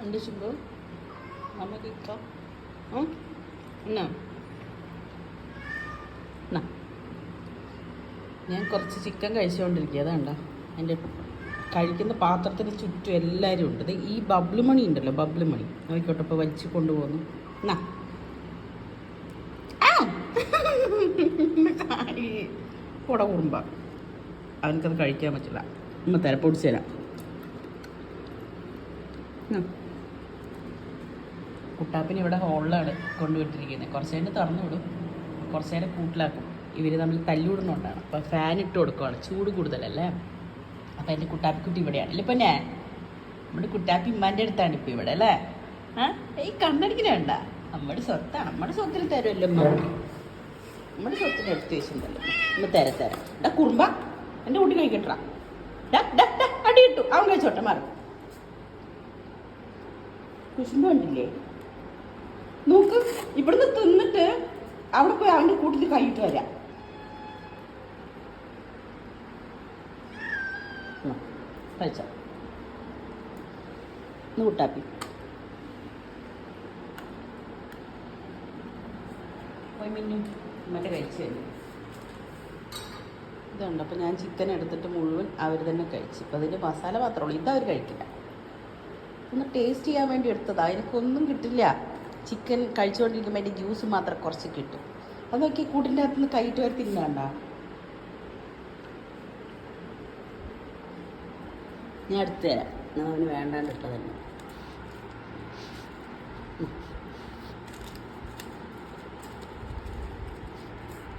ഉണ്ട് ശുഭു നമുക്ക് എന്നാ? ഞാൻ കുറച്ച് ചിക്കൻ കഴിച്ചുകൊണ്ടിരിക്കുക അതാണ്ട എന്റെ കഴിക്കുന്ന പാത്രത്തിന് ചുറ്റും എല്ലാവരും ഉണ്ട്. ഈ ബബ്ലു മണി ഉണ്ടല്ലോ ബബ്ലു മണി. നോക്കിക്കോട്ടെ ഇപ്പോൾ വലിച്ചു കൊണ്ടുപോകുന്നു. എന്നാ! കൂടെ കുറുമ്പ. അവനക്കത് കഴിക്കാൻ പറ്റില്ല. ഉമ്മ തിരപ്പൊടിച്ചു തരാം. കുട്ടാപ്പിന് ഇവിടെ ഹോളിലാണ് കൊണ്ടുവിട്ടിരിക്കുന്നത് കുറച്ച് നേരം തുറന്നു വിടും. കുറച്ച് നേരം കൂട്ടിലാക്കും. ഇവർ തമ്മിൽ തല്ലുവിടുന്നുണ്ടാണ് അപ്പോൾ ഫാൻ ഇട്ട് കൊടുക്കുവാണ്. ചൂട് കൂടുതലല്ലേ? അപ്പോൾ എന്റെ കുട്ടാപ്പിക്കുട്ടി ഇവിടെയാണ്. അല്ലേ ഞാൻ. നമ്മുടെ കുട്ടാപ്പി ഇമ്മാന്റെ അടുത്താണ് ഇപ്പോൾ ഇവിടെ അല്ലേ? ആ? ഈ കണ്ണടിക്കണ വേണ്ട. നമ്മുടെ സ്വത്താണ്. നമ്മുടെ സ്വത്തിന് തരുമല്ലോ അമ്മ നമ്മുടെ സ്വത്തിന് എടുത്ത് വെച്ചിട്ടുണ്ടല്ലോ നമ്മൾ തരാം തരാം. ഡാ കുറുമ്പ. എന്റെ കുട്ടി കഴിക്കട്ടാ ഡാ അടി കിട്ടു അവൻ കഴിച്ചോട്ടെ മാറും. കുശുമ്പ കണ്ടില്ലേ? നോക്ക് ഇവിടുന്ന് തിന്നിട്ട് അവിടെ പോയി അവന്റെ കൂട്ടിൽ കൈയിട്ട് വരാം. കഴിച്ചോ? കൂട്ടാപ്പി പോയി മിന്നു. മറ്റേ കഴിച്ചു കഴിഞ്ഞു. ഇതുണ്ട് അപ്പോൾ ഞാൻ ചിക്കൻ എടുത്തിട്ട് മുഴുവൻ അവർ തന്നെ കഴിച്ചു. ഇപ്പൊ അതിന്റെ മസാല മാത്രമേ ഉള്ളൂ. ഇതവർ കഴിക്കില്ല. ഒന്ന് ടേസ്റ്റ് ചെയ്യാൻ വേണ്ടി എടുത്തതാ. എനിക്കൊന്നും കിട്ടില്ല. ചിക്കൻ കഴിച്ചുകൊണ്ടിരിക്കുമ്പോൾ അതിന്റെ ജ്യൂസ് മാത്രം കുറച്ച് കിട്ടും. അത് നോക്കി കൂട്ടിന്റെ അകത്ത് നിന്ന് കൈയിട്ട് വരെ തിന്നണ്ട ഞാൻ എടുത്തു തരാം. ഞാൻ അവന് വേണ്ടാണ്ട് തന്നെ.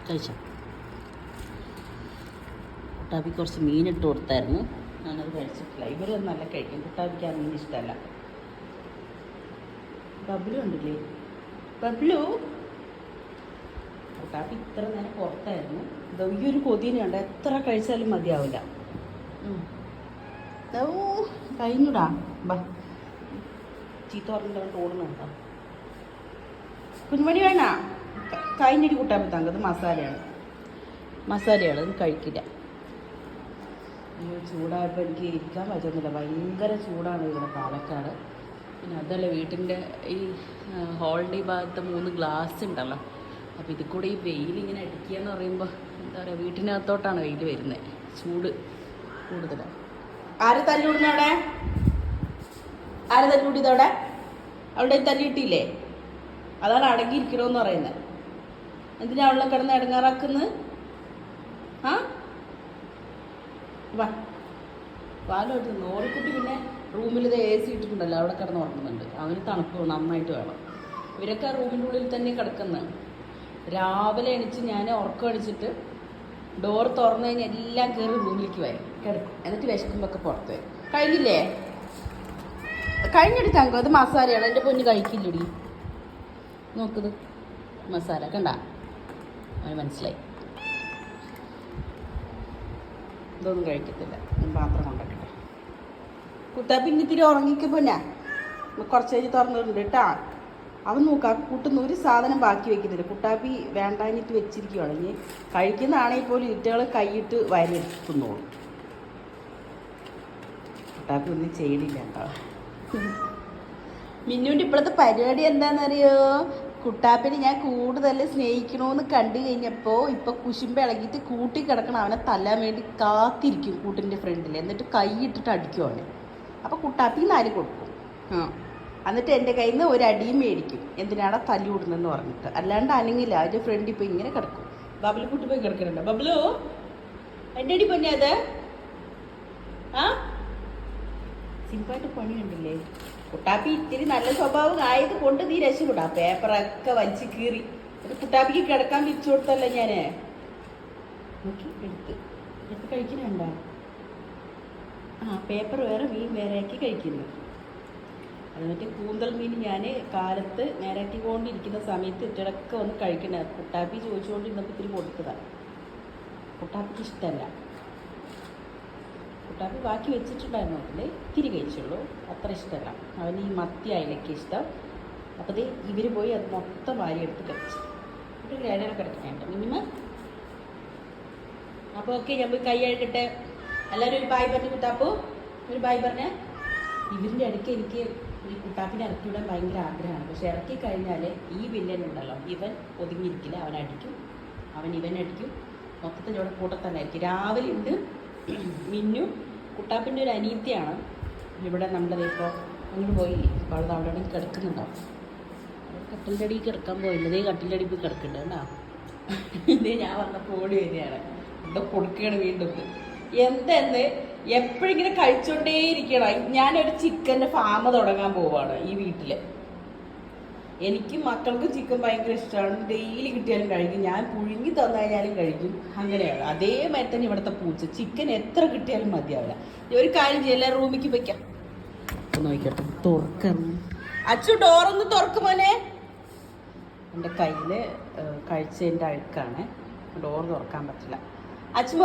കഴിച്ചോ? കുട്ടാപ്പി കുറച്ച് മീനിട്ട് കൊടുത്തായിരുന്നു. ഞാനത് കഴിച്ചിട്ടില്ല. ഇവരൊന്നും നല്ല കഴിക്കും കുട്ടാപ്പിക്ക് ആ മീൻ ഇഷ്ടമല്ല. ബബ്ലു ഉണ്ടല്ലേ ബബ്ലു? കുട്ടാപ്പി ഇത്ര നേരം പുറത്തായിരുന്നു. ഇതോ ഈ ഒരു കൊതിനുണ്ട് എത്ര കഴിച്ചാലും മതിയാവില്ല. കഴിഞ്ഞുടാ. ബാ. ചീത്ത പറഞ്ഞിട്ട് ഓടുന്നുണ്ടോ കുഞ്ഞുമണി വേണ? കഴിഞ്ഞിട്ട് കൂട്ടാൻ തങ്കത്. മസാലയാണ്. മസാലയാണ് അത് കഴിക്കില്ല. അയ്യോ ചൂടായപ്പോൾ എനിക്ക് ഇരിക്കാൻ പറ്റുന്നില്ല. ഭയങ്കര ചൂടാണ് ഇവിടെ പാലക്കാട്. പിന്നെ അതല്ല വീട്ടിന്റെ ഈ ഹോളിന്റെ ഈ ഭാഗത്ത് മൂന്ന് ഗ്ലാസ് ഉണ്ടല്ലോ. അപ്പോൾ ഇതിൽ കൂടെ ഈ വെയിൽ ഇങ്ങനെ അടിക്കുക എന്ന് പറയുമ്പോൾ എന്താ പറയുക വീട്ടിനകത്തോട്ടാണ് വെയിൽ വരുന്നത് ചൂട് കൂടുതലാണ് ആര് തല്ലുവിടുന്ന അവിടെ? ആര് തല്ലുകൂടിയതവിടെ അവിടെ? തല്ലിയിട്ടില്ലേ അതാണ് അടങ്ങിയിരിക്കണമെന്ന് പറയുന്നത് എന്തിനാ അവളെ കിടന്ന് ഇടങ്ങാറാക്കുന്നത് ആ? വാ. പാലോട്ട് നോറിക്കുട്ടി പിന്നെ. റൂമിൽ ഇത് എ സി ഇട്ടിട്ടുണ്ടല്ലോ അവിടെ കിടന്ന് ഉറങ്ങുന്നുണ്ട്. അവന് തണുപ്പ് നന്നായിട്ട് വേണം. ഇവരൊക്കെ ആ റൂമിന്റെ ഉള്ളിൽ തന്നെ കിടക്കുന്നത് രാവിലെ എണിച്ച് ഞാൻ ഉറക്കം അടിച്ചിട്ട് ഡോർ തുറന്നു കഴിഞ്ഞാൽ എല്ലാം കയറി റൂമിലേക്ക് വരും. കിടക്കും. എന്നിട്ട് വിശക്കുമ്പോൾ പുറത്ത് വരും. കഴിഞ്ഞില്ലേ? കഴിഞ്ഞെടുത്ത അത് മസാലയാണ്. എന്റെ പൊന്ന് കഴിക്കില്ലടി. നോക്കുന്നത് മസാല കണ്ട? അവന് മനസ്സിലായി. ഇതൊന്നും കഴിക്കത്തില്ല. പാത്രം കൊണ്ടിട്ടെ കുട്ടാ പിന്നെ ഇത്തിരി ഉറങ്ങിക്ക് പിന്നെ. കുറച്ച് കഴിഞ്ഞ് തുറന്നിട്ടുണ്ട് കേട്ടാ അവൻ നോക്കാം കൂട്ടുന്ന ഒരു സാധനം ബാക്കി വെക്കുന്നില്ല കുട്ടാപ്പി വേണ്ടാഞ്ഞിട്ട് വെച്ചിരിക്കുകയാണ് ഇനി കഴിക്കുന്നതാണെങ്കിൽ പോലും ഇറ്റകൾ കൈയിട്ട് വാരി തിന്നോളും കുട്ടാപ്പി ഒന്നും ചെയ്യണില്ല കേട്ടോ. മിന്നുവിന്റെ ഇപ്പോഴത്തെ പരിപാടി എന്താണെന്നറിയോ? കുട്ടാപ്പിനെ ഞാൻ കൂടുതൽ സ്നേഹിക്കണമെന്ന് കണ്ടു കഴിഞ്ഞപ്പോൾ ഇപ്പം കുശുമ്പ ഇളകിയിട്ട് കൂട്ടി കിടക്കണം അവനെ തല്ലാൻ വേണ്ടി കാത്തിരിക്കും കൂട്ടിന്റെ ഫ്രണ്ടിൽ എന്നിട്ട് കൈയിട്ടിട്ട് അടിക്കും അവനെ. കുട്ടാപ്പി നാല് കൊടുക്കും. ആ. എന്നിട്ട് എന്റെ കയ്യിൽ നിന്ന് ഒരു അടിയും മേടിക്കും. എന്തിനാണ് തല്ലി വിടുന്നതെന്ന് പറഞ്ഞിട്ട്. അല്ലാണ്ട് അനങ്ങില്ല. അതിന്റെ ഫ്രണ്ട് ഇപ്പൊ ഇങ്ങനെ കിടക്കും. ബബ്ലു കുട്ടി പോയി കിടക്കുന്നുണ്ട്? ബബ്ലു എന്റെ അടി പൊന്നെ അത്. ആ? സിമ്പായിട്ട് പണിയുണ്ടല്ലേ കുട്ടാപ്പി ഇത്തിരി നല്ല സ്വഭാവം ആയത് കൊണ്ട് നീ രക്ഷപ്പെടാ. പേപ്പറൊക്കെ വലിച്ചു കീറി. ഒരു കുട്ടാപ്പിക്ക് കിടക്കാൻ വിരിച്ചു കൊടുത്തല്ലേ ഞാൻ. നോക്കി എടുത്ത്. എടുത്ത് കഴിക്കുന്നുണ്ടോ? ആ പേപ്പർ വേറെ മീൻ വേറെ ആക്കി കഴിക്കുന്നു. മറ്റേ കൂന്തൽ മീൻ ഞാൻ കാലത്ത് നേരാക്കിക്കൊണ്ടിരിക്കുന്ന സമയത്ത് ഇട്ടിടക്ക് വന്ന് കഴിക്കണ. കുട്ടാപ്പി ചോദിച്ചുകൊണ്ടിരുന്നപ്പോൾ ഇത്തിരി കൊടുത്തതാണ് കുട്ടാപ്പിക്ക് ഇഷ്ടമല്ല കുട്ടാപ്പി ബാക്കി വെച്ചിട്ടുണ്ടായിരുന്നു. അതിൽ ഇത്തിരി കഴിച്ചുള്ളൂ. അത്ര ഇഷ്ടമല്ല അവന് ഈ മത്തി അയിലയ്ക്ക് ഇഷ്ടം. അപ്പോൾ ഇത് ഇവർ പോയി അത് മൊത്തം വാരി എടുത്ത് കഴിച്ചു ഒരു ഏഴര കിടക്കുന്നുണ്ട് മിനിമം. അപ്പോൾ ഓക്കെ ഞാൻ പോയി കൈ അഴുകട്ടെ എല്ലാവരും ഒരു ബായ് പറഞ്ഞു കുട്ടാപ്പു. ഒരു ബായ് പറഞ്ഞ. ഇവരിന്റെ ഇടയ്ക്ക് എനിക്ക് ഈ കുട്ടാപ്പിനെ ഇറക്കി വിടാൻ ഭയങ്കര ആഗ്രഹമാണ്. പക്ഷെ ഇറക്കി കഴിഞ്ഞാൽ ഈ വില്ലൻ ഉണ്ടല്ലോ. ഇവൻ ഒതുങ്ങിയിരിക്കില്ല? അവൻ അടിക്കും. അവൻ ഇവൻ അടിക്കും. മൊത്തത്തിൽ ഇവിടെ കൂട്ടത്തന്നെ ആയിരിക്കും. രാവിലെ ഉണ്ട് മിന്നു കുട്ടാപ്പിന്റെ ഒരു അനീത്തിയാണ് ഇവിടെ നമ്മുടെ ഇപ്പോൾ അങ്ങോട്ട് പോയില്ലേ അപ്പോൾ അവിടെ അവിടെ കിടക്കുന്നുണ്ടാവും കട്ടിലിന്റെ അടിയിൽ കിടക്കാൻ പോയില്ല. ഇതേ കട്ടിലിന്റെ അടിയിൽ പോയി കിടക്കുന്നുണ്ട് കേട്ടോ ഇതേ ഞാൻ വന്നപ്പോൾ ഓടി വരികയാണ്. എന്താ കൊടുക്കുകയാണ് വീണ്ടും. എന്തെന്ന് എപ്പോഴിങ്ങനെ കഴിച്ചോണ്ടേ ഇരിക്കണം ഞാനൊരു ചിക്കന്റെ ഫാം തുടങ്ങാൻ പോവാണ് ഈ വീട്ടിൽ എനിക്ക് മക്കൾക്ക് ചിക്കൻ ഭയങ്കര ഇഷ്ടമാണ് ഡെയിലി കിട്ടിയാലും കഴിക്കും. ഞാൻ പുഴുങ്ങി തന്നു കഴിഞ്ഞാലും കഴിക്കും. അങ്ങനെയാണ്. അതേമാതിരി തന്നെ ഇവിടുത്തെ പൂച്ച. ചിക്കൻ എത്ര കിട്ടിയാലും മതിയാവില്ല. ഒരു കാര്യം ചെയ്യല്ല റൂമിക്ക് വെക്കാം നോക്കട്ടെ തുറക്കണം. അച്ചു ഡോറൊന്ന് തുറക്കുമോനെ എന്റെ കയ്യിൽ കഴിച്ചതിന്റെ അഴുക്കാണ്. ഡോർ തുറക്കാൻ പറ്റില്ല. അച്ചു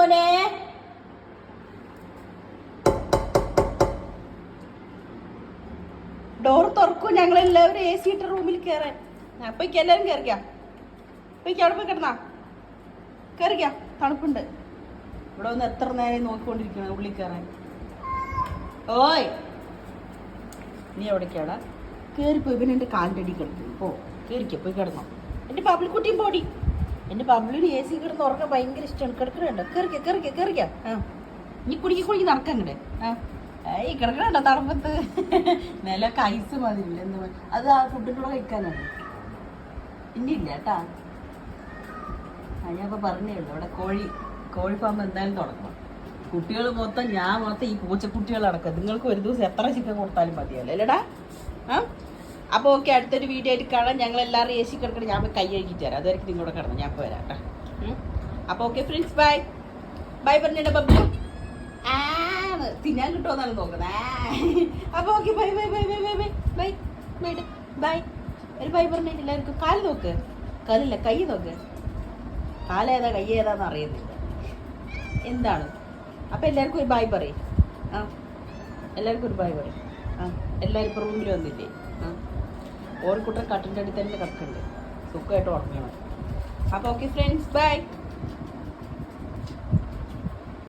ഡോർ തുറക്കും ഞങ്ങൾ എല്ലാവരും എ സി ഇട്ട റൂമിൽ കയറാൻ അപ്പോഴേക്ക് എല്ലാവരും കയറിക്കാം അപ്പോഴേക്ക് അവിടെ പോയി കിടന്നാ? കയറിക്കാം തണുപ്പുണ്ട്. ഇവിടെ വന്ന് എത്ര നേരം നോക്കിക്കൊണ്ടിരിക്കണം ഉള്ളിൽ കയറാൻ ഓയ്! നീ എവിടേക്കാടാ കയറിപ്പോ ഇവൻ എന്റെ കാലിന്റെ അടി കിടക്കും പോ കയറിക്കോ പോയി കിടന്നോ. എന്റെ പബ്ലിക്കുട്ടിയും പോടി. എന്റെ പബ്ലിന് എ സി കിടന്ന് ഉറക്കാൻ ഭയങ്കര ഇഷ്ടമാണ്. കിടക്കണുണ്ടോ? കയറിക്ക കയറിക്ക കയറിക്കാം ആ. നീ കുടുക്കി കുടുക്കി നടക്കങ്ങടെ ആ. ഏയ് കിടക്കണുണ്ടോ തണുപ്പത്ത്? നിലൊക്കെ കൈസ് മതി അത് ആ ഫുഡിന്റെ കൂടെ കഴിക്കാനാണ്. ഇനി ഇല്ല കേട്ടാ. ആ ഞാൻ ഇപ്പൊ പറഞ്ഞേ ഉള്ളൂ ഇവിടെ കോഴി കോഴി ഫാം എന്തായാലും തുടങ്ങണം. കുട്ടികൾ മൊത്തം ഞാൻ മൊത്തം ഈ പൂച്ചക്കുട്ടികളടക്കം നിങ്ങൾക്ക് ഒരു ദിവസം എത്ര ചിക്കൻ കൊടുത്താലും മതിയല്ലോ അല്ലേടാ? ആ? അപ്പോൾ ഓക്കെ അടുത്തൊരു വീഡിയോ ആയിട്ട് കാണാം. ഞങ്ങൾ എല്ലാവരും സി കിടക്കണം ഞാൻ കൈ കഴുകിയിട്ട് തരാം അതുവരെ നിങ്ങളോട് കിടന്നു. ഞാൻ പോയി വരാം കേട്ടോ. അപ്പോൾ ഓക്കെ ഫ്രണ്ട്സ് ബൈ ബൈ പറഞ്ഞിട്ട് തിന്നാൻ കിട്ടുമെന്നാണ് നോക്കുന്നത് അപ്പോൾ okay bye bye bye bye bye bye bye bye ഒരു ബൈ പറഞ്ഞിട്ട് എല്ലാവർക്കും കാൽ നോക്ക്. കാലില്ല കൈ നോക്ക്. കാലേതാ കൈ ഏതാന്ന് അറിയുന്നില്ല എന്താണ്? അപ്പൊ എല്ലാവർക്കും ഒരു ബൈ പറയും. ആ. എല്ലാവർക്കും ഒരു ബൈ പറയും. ആ. എല്ലാവരും ഇപ്പോൾ റൂമിൽ വന്നില്ലേ? ആ. ഓർക്കുട്ടൻ കട്ടിന്റെ അടുത്ത് തന്നെ കിടക്കുന്നുണ്ട് സുഖമായിട്ട് ഉറങ്ങണം അപ്പോൾ ഓക്കെ ഫ്രണ്ട്സ് ബൈ